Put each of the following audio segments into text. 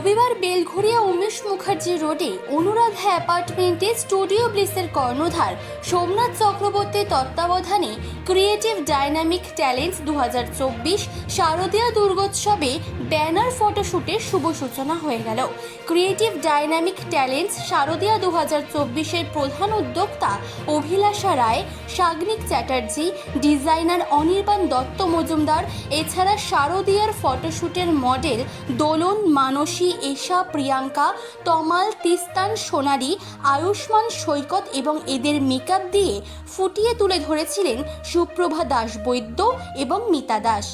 রবিবার বেলঘরিয়া উমেশ মুখার্জি রোডে অনুরাধা অ্যাপার্টমেন্টে স্টুডিও ব্লিসের কর্ণধার সোমনাথ চক্রবর্তীর তত্ত্বাবধানে ক্রিয়েটিভ ডাইনামিক ট্যালেন্টস দু হাজার চব্বিশ শারদীয়া দুর্গোৎসবে ব্যানার ফটোশ্যুটের শুভ সূচনা হয়ে গেল। ক্রিয়েটিভ ডাইনামিক ট্যালেন্টস শারদীয়া দু হাজার চব্বিশের প্রধান উদ্যোক্তা অভিলাষা রায়, সাগ্নিক চ্যাটার্জি, ডিজাইনার অনির্বাণ দত্ত মজুমদার, এছাড়া শারদীয়ার ফটোশ্যুটের মডেল দোলন মানসী এশা, প্রিয়াঙ্কা, তমাল, তিস্তান সোনারি আয়ুষ্মান সৈকত এবং এদের মেকআপ দিয়ে ফুটিয়ে তুলে ধরেছিলেন সুপ্রভা দাস বৈদ্য এবং মিতা দাস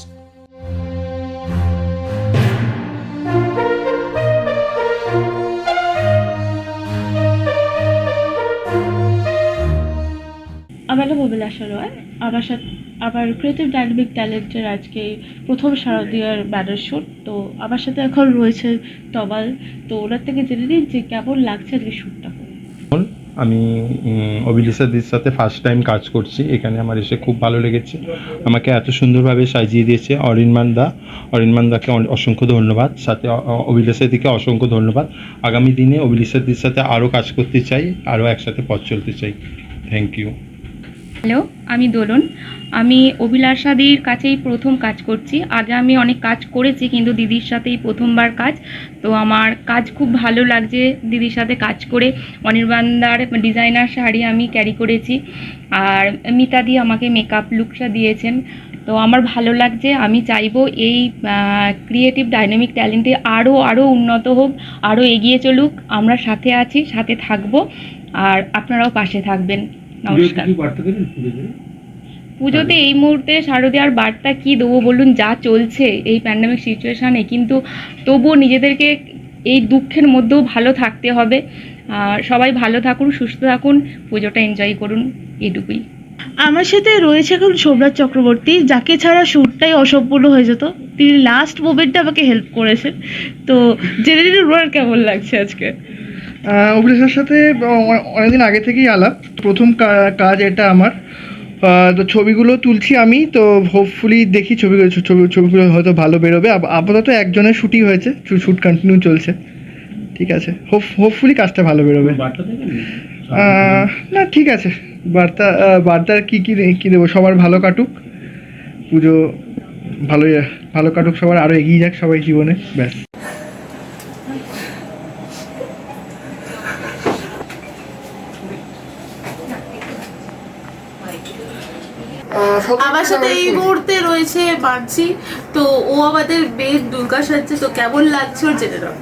আমার নাম অভিলাষা রয়। আমার সাথে আমার ক্রিয়েটিভ ডাইনামিক ট্যালেন্টের আজকে প্রথম শারদীয়ার ব্যানার শ্যুট তো আমার সাথে এখন রয়েছে তবাল তো ওনার থেকে জেনে নিন যে কেমন লাগছে আজকে শ্যুটটা আমি অভিলিসাদির সাথে ফার্স্ট টাইম কাজ করছি। এখানে আমার এসে খুব ভালো লেগেছে। আমাকে এত সুন্দরভাবে সাজিয়ে দিয়েছে অরিনমান দা অরিনমান দাকে অসংখ্য ধন্যবাদ। সাথে অভিলিসাদিকে অসংখ্য ধন্যবাদ। আগামী দিনে অভিলিসাদির সাথে আরও কাজ করতে চাই আরও একসাথে পথ চলতে চাই। থ্যাংক ইউ হ্যালো, আমি দোলন। আমি অভিলাষাদির কাছেই প্রথম কাজ করছি। আগে আমি অনেক কাজ করেছি, কিন্তু দিদির সাথেই প্রথমবার কাজ। তো আমার কাজ খুব ভালো লাগছে দিদির সাথে কাজ করে। অনির্বাণদার ডিজাইনার শাড়ি আমি ক্যারি করেছি। আর মিতাদি আমাকে মেকআপ লুকসা দিয়েছেন। তো আমার ভালো লাগছে, আমি চাইব এই ক্রিয়েটিভ ডাইনামিক ট্যালেন্টে আরও আরও উন্নত হোক আরও এগিয়ে চলুক। আমরা সাথে আছি, সাথে থাকব। আর আপনারাও পাশে থাকবেন। নমস্কার। পুজোতে এই মুহূর্তে শারদীয়ার বার্তা কি দেবো বলুন যা চলছে এই প্যান্ডামিক সিচুয়েশানে কিন্তু তবুও নিজেদেরকে এই দুঃখের মধ্যেও ভালো থাকতে হবে। আর সবাই ভালো থাকুন সুস্থ থাকুন পুজোটা এনজয় করুন এইটুকুই আমার সাথে রয়েছে এখন সোমনাথ চক্রবর্তী যাকে ছাড়া শ্যুটটাই অসম্পূর্ণ হয়ে যেত। তিনি লাস্ট মোমেন্টে আমাকে হেল্প করেছেন। তো জেনে নিন ওনার কেমন লাগছে আজকে? অভিলাষার সাথে অনেকদিন আগে থেকেই আলাপ। প্রথম কাজ এটা আমার। তো ছবিগুলো তুলছি আমি তো হোপফুলি দেখি ছবিগুলো ছবি ছবিগুলো হয়তো ভালো বেরোবে। আপাতত একজনের শুটই হয়েছে শ্যুট কন্টিনিউ চলছে। ঠিক আছে। হোপ হোপফুলি কাজটা ভালো বেরোবে। না ঠিক আছে। বার্তা বার্তার কী কী কী দেবো? সবার ভালো কাটুক। পুজো ভালোই ভালো কাটুক সবার আরও এগিয়ে যাক সবাই জীবনে। ব্যাস। আমার সাথে এই মুহূর্তে রয়েছে মানসি। তো ও আমাদের মেয়ে দুর্গা সাজছে তো কেমন লাগছে ওর জেনে নাও।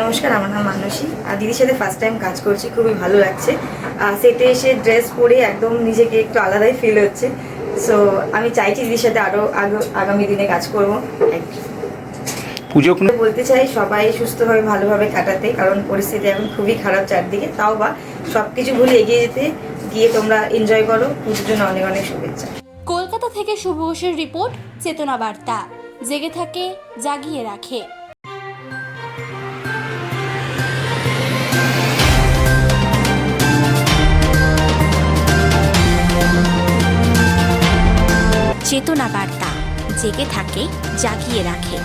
নমস্কার আমার নাম মানসী। আর দিদির সাথে ফার্স্ট টাইম কাজ করছি খুবই ভালো লাগছে। সেটে এসে ড্রেস পরে একদম নিজেকে একটু আলাদাই ফিল হচ্ছে। সো আমি চাইছি দিদির সাথে আরও আগামী দিনে কাজ করব। পুজো বলতে চাই সবাই সুস্থভাবে ভালোভাবে কাটাতে কারণ পরিস্থিতি এখন খুবই খারাপ চারদিকে। তাও বা সব কিছু ভুলে এগিয়ে যেতে গিয়ে তোমরা এনজয় করো। পুজোর জন্য অনেক অনেক শুভেচ্ছা। কলকাতা থেকে শুভ ঘোষের রিপোর্ট, চেতনা বার্তা। জেগে থাকে, জাগিয়ে রাখে। চেতনা বার্তা। জেগে থাকে, জাগিয়ে রাখে।